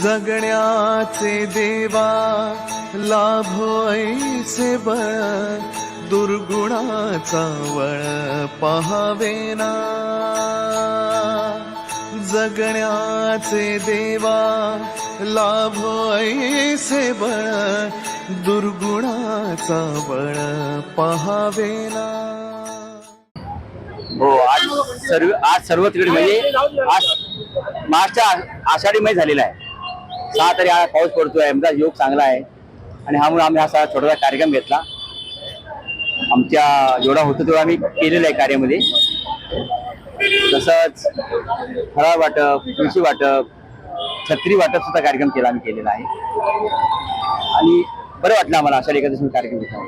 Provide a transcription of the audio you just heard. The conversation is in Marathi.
जगण्याचे देवा लाभो ऐसे बळ दुर्गुणाचा वळ पहावेना. जगण्याचे देवा लाभो ऐसे बळ दुर्गुणाचा बळ पहावेना. हो आज सर्व आज सर्व तिकडे म्हणजे आज मार्चच्या आषाढी महिना झालेला आहे. सहा तरी आज पाऊस पडतोय. आमचा योग चांगला आहे. आणि हा म्हणून आम्ही असा छोटासा कार्यक्रम घेतला. आमच्या जेवढा होतो तेवढा आम्ही केलेला आहे कार्यामध्ये. तसंच फराळ वाटप तुळशी वाटप छत्री वाटप सुद्धा कार्यक्रम केला आम्ही केलेला आहे. आणि बरं वाटलं आम्हाला अशा एकादशी कार्यक्रम घेतला